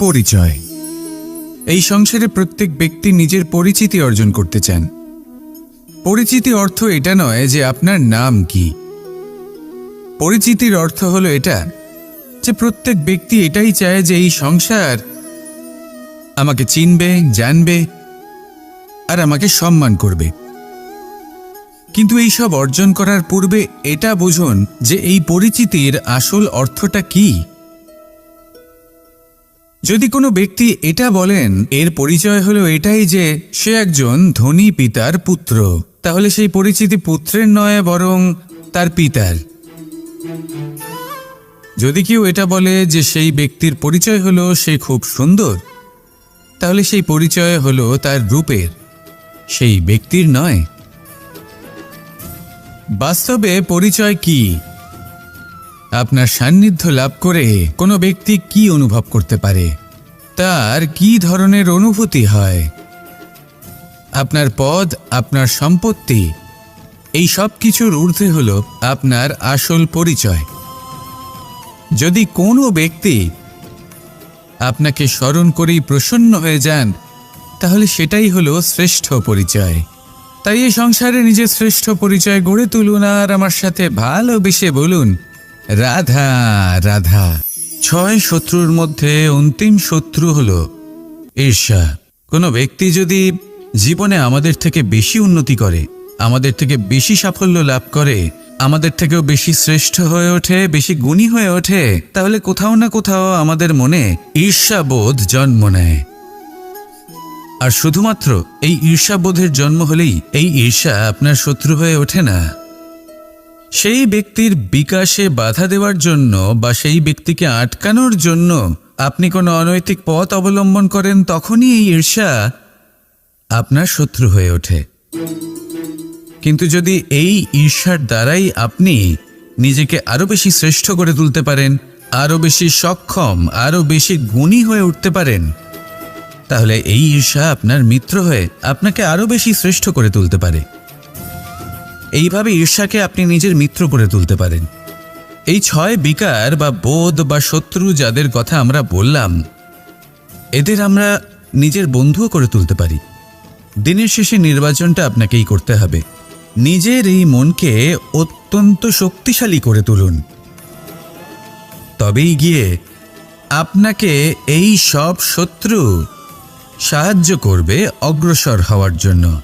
পরিচয়। এই সংসারে প্রত্যেক ব্যক্তি নিজের পরিচিতি অর্জন করতে চান। পরিচিতি অর্থ এটা নয় যে আপনার নাম কি। পরিচিতির অর্থ হলো এটা যে প্রত্যেক ব্যক্তি এটাই চায় যে এই সংসার আমাকে চিনবে, জানবে আর আমাকে সম্মান করবে। কিন্তু এই সব অর্জন করার পূর্বে এটা বুঝুন যে এই পরিচিতির আসল অর্থটা কি। যদি কোনো ব্যক্তি এটা বলেন, এর পরিচয় হলো এটাই যে সে একজন ধনী পিতার পুত্র। তাহলে সেই পরিচিতি পুত্রের নয়, বরং তার পিতার। যদি কেউ এটা বলে যে সেই ব্যক্তির পরিচয় হলো সে খুব সুন্দর, তাহলে সেই পরিচয় হলো তার রূপের, সেই ব্যক্তির নয়। বাস্তবে পরিচয় কি? আপনার সান্নিধ্য লাভ করে কোনো ব্যক্তি কি অনুভব করতে পারে? তার কি ধরনের অনুভূতি হয়? আপনার পদ, আপনার সম্পত্তি, এই সব কিছুর ঊর্ধ্বে হল আপনার আসল পরিচয়। যদি কোনো ব্যক্তি আপনাকে স্মরণ করেই প্রসন্ন হয়ে যান, তাহলে সেটাই হলো শ্রেষ্ঠ পরিচয়। তাই এই সংসারে নিজের শ্রেষ্ঠ পরিচয় গড়ে তুলুন আর আমার সাথে ভালোবেসে বলুন রাধা রাধা। ছয় শত্রুর মধ্যে অন্তিম শত্রু হল ঈর্ষা। কোনো ব্যক্তি যদি জীবনে আমাদের থেকে বেশি উন্নতি করে, আমাদের থেকে বেশি সাফল্য লাভ করে, আমাদের থেকেও বেশি শ্রেষ্ঠ হয়ে ওঠে, বেশি গুণী হয়ে ওঠে, তাহলে কোথাও না কোথাও আমাদের মনে ঈর্ষাবোধ জন্ম নেয়। আর শুধুমাত্র এই ঈর্ষাবোধের জন্ম হলেই এই ঈর্ষা আপনার শত্রু হয়ে ওঠে না। সেই ব্যক্তির বিকাশে বাধা দেওয়ার জন্য বা সেই ব্যক্তিকে আটকানোর জন্য আপনি কোনো অনৈতিক পথ অবলম্বন করেন, তখনই এই ঈর্ষা আপনার শত্রু হয়ে ওঠে। কিন্তু যদি এই ঈর্ষার দ্বারাই আপনি নিজেকে আরও বেশি শ্রেষ্ঠ করে তুলতে পারেন আরও বেশি সক্ষম আরও বেশি গুণী হয়ে উঠতে পারেন, তাহলে এই ঈর্ষা আপনার মিত্র হয়ে আপনাকে আরও বেশি শ্রেষ্ঠ করে তুলতে পারে। এইভাবে ঈর্ষাকে আপনি নিজের মিত্র করে তুলতে পারেন। এই ছয় বিকার বা বোধ বা শত্রু যাদের কথা আমরা বললাম, এদের আমরা নিজের বন্ধুও করে তুলতে পারি। দিনের শেষে নির্বাচনটা আপনাকেই করতে হবে। নিজের এই মনকে অত্যন্ত শক্তিশালী করে তুলুন। তবেই গিয়ে আপনাকে এই সব শত্রু সাহায্য করবে অগ্রসর হওয়ার জন্য।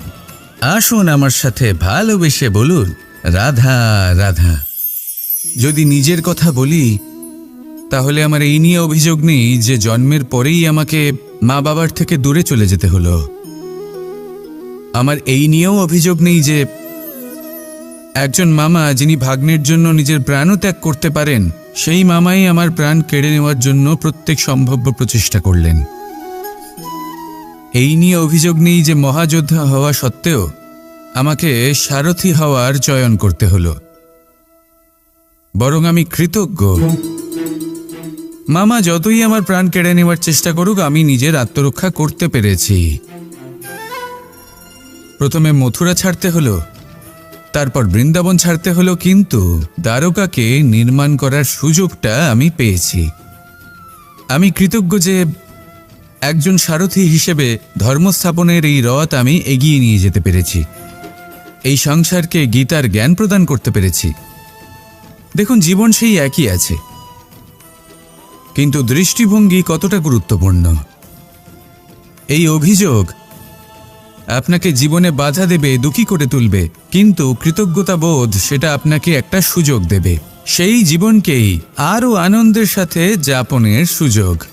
আসুন আমার সাথে ভালোবেসে বলুন, রাধা রাধা। যদি নিজের কথা বলি, তাহলে আমার এই নিয়ে অভিযোগ নেই যে জন্মের পরেই আমাকে মা বাবার থেকে দূরে চলে যেতে হলো। আমার এই নিয়েও অভিযোগ নেই যে একজন মামা যিনি ভাগ্নের জন্য নিজের প্রাণও ত্যাগ করতে পারেন, সেই মামাই আমার প্রাণ কেড়ে নেওয়ার জন্য প্রত্যেক সম্ভাব্য প্রচেষ্টা করলেন। এই নিয়ে অভিযোগ নেই যে মহাযোদ্ধা হওয়া সত্ত্বেও আমাকে সারথি হওয়ার চয়ন করতে হলো। বরং আমি কৃতজ্ঞ। মামা, যতই আমার প্রাণ কেড়ে নেওয়ার চেষ্টা করুক, আমি নিজের আত্মরক্ষা করতে পেরেছি। প্রথমে মথুরা ছাড়তে হলো, তারপর বৃন্দাবন ছাড়তে হলো, কিন্তু দ্বারকাকে নির্মাণ করার সুযোগটা আমি পেয়েছি। আমি কৃতজ্ঞ যে একজন সারথি হিসেবে ধর্মস্থাপনের এই রথ আমি এগিয়ে নিয়ে যেতে পেরেছি। এই সংসারকে গীতার জ্ঞান প্রদান করতে পেরেছি। দেখুন, জীবন সেই একই আছে। কিন্তু দৃষ্টিভঙ্গি কতটা গুরুত্বপূর্ণ? এই অভিযোগ আপনাকে জীবনে বাধা দেবে, দুঃখী করে তুলবে, কিন্তু কৃতজ্ঞতা বোধ সেটা আপনাকে একটা সুযোগ দেবে। সেই জীবনকেই আরও আনন্দের সাথে যাপনের সুযোগ।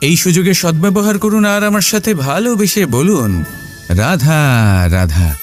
এই সুযোগে সদ্ব্যবহার করুন আর আমার সাথে ভালোবেসে বলুন। রাধা রাধা।